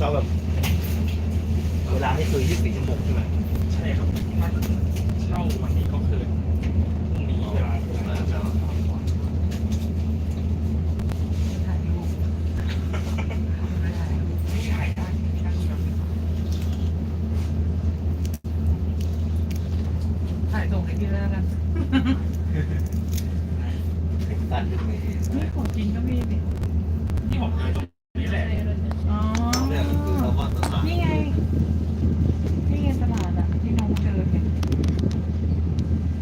เช่าแบบเวลาไม่เกิน24ชั่วโมงใช่ไหมใช่ครับถ้าเช่าวันนี้ก็คืนพรุ่งนี้เวลามาเช่าถ่ายรูปไม่ถ่ายรูปไม่ถ่ายได้ไม่ได้ครับถ่ายส่งให้พี่แล้วกันถึงสั้นถึงไม่นี่ของกินก็มีนี่ที่ผมเคยตรงนี้แหละ อ๋อ เนี่ยคือเขาว่าต้นไม้ นี่ไง นี่ไงตลาดอะที่น้องเจอเนี่ย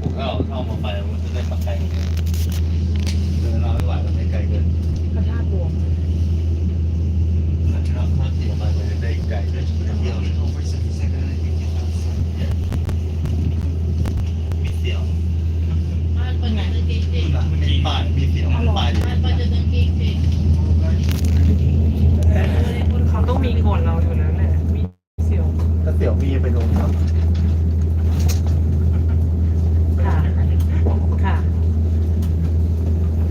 ผมก็เอาเช่ามา ไปมันจะได้ปักไกลเดินเราไม่ไหวมันไม่ไกลเกินพระธาตุรวมถ้าถ้าเสียมามันได้ไกลเกินเที่ยวเลยมีเสียว Apa nak titik? มีป้ายมีเสียวป้ายเขาต้องมีก่อนเราอยู่แล้วแหละมีเสียวถ้าเสียวมีไปลงครับ ค่ะ ค่ะ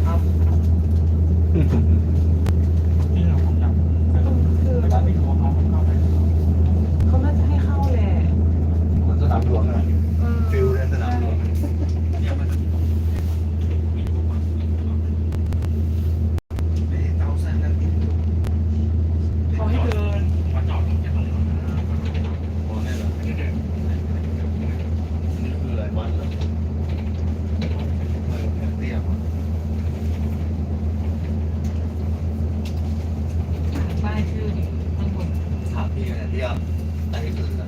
ครับ ที่เราผมอยาก คือ เวลาที่เขาเอาเข้าไป เขาน่าจะให้เข้าแหละ เหมือนสนามหลวงอะ เออ ฟิลในสนามหลวง เนี่ยมันจะมีตรงมีพวกมัน เขาให้เดิน มาจอดตรงแค่ตรงนี้ โอ้แน่เหรอนี่คืออะไรวัดเหรอมันแค่เตี้ยมั้ง ป้ายชื่อนี่ข้างบน ถามพี่เนี่ยเตี้ยอันนี้คืออะไร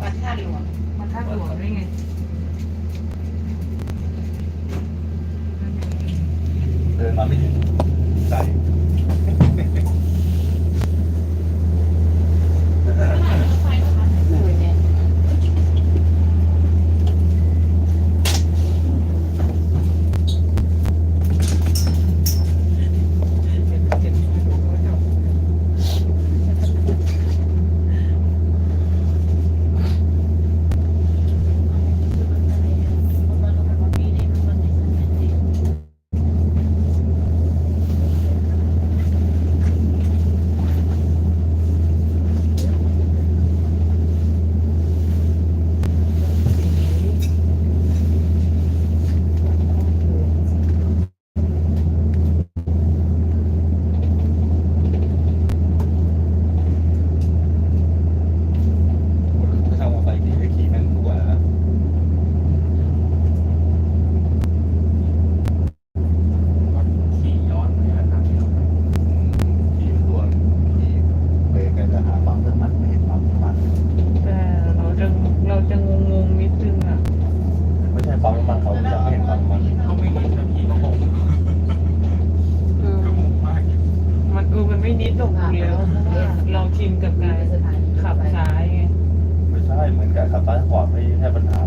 Pasal dia. มาท่าหลวงได้ไง เดินมาไม่ถึงไกล ถ้าทำมาไปขี่ไอ้ขี่แม่งกลัวนะ ขี่ย้อนระยะทางที่เราไป ขี่ตัวขี่เบรกกันจะหาปั๊มน้ำมันไม่เห็นปั๊มน้ำมัน แต่เราจะเราจะงงงๆนิดนึงอะ ไม่ใช่ ปั๊มน้ำมันเขาจะไม่เห็นปั๊มน้ำมันเขาไม่เห็นนะพี่ก็คงเออก็งงมากมันเออมันไม่นิดตรอกอยู่แล้วเพราะว่าเราชินกับการขับซ้ายไงไม่ใช่เหมือนกับขับซ้ายขวาไม่ใช่ปัญหา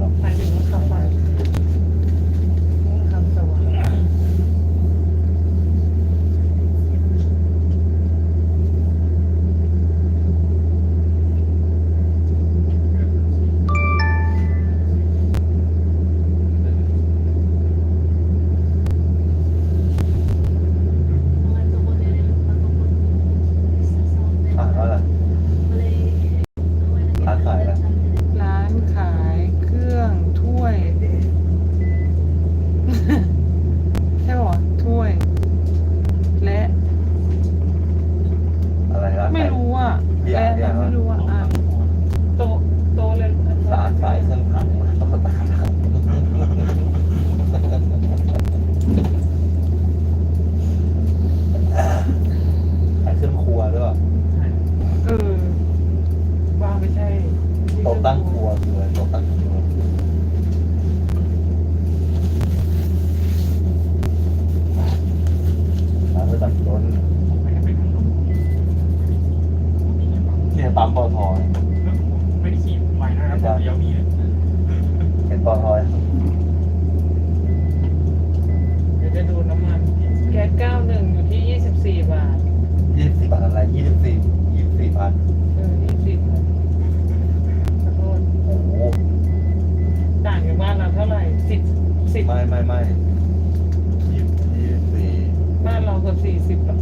dua total dua แล้วตัดรถเนี่ยปั๊มปอทอไม่ได้ขี่ใหม่นะครับเดี๋ยวมีเลยเป็ปอทอเดี๋ยวจะดูน้ำมันแก๊ส91 อยู่ที่ 24 บาท ยี่สิบบาทอะไรยี่สิบสี่ยี่สิบสี่พัน เออ ไม่ไม่ยี่สิบสี่บ้านเราเกืบสี่สิบหรอ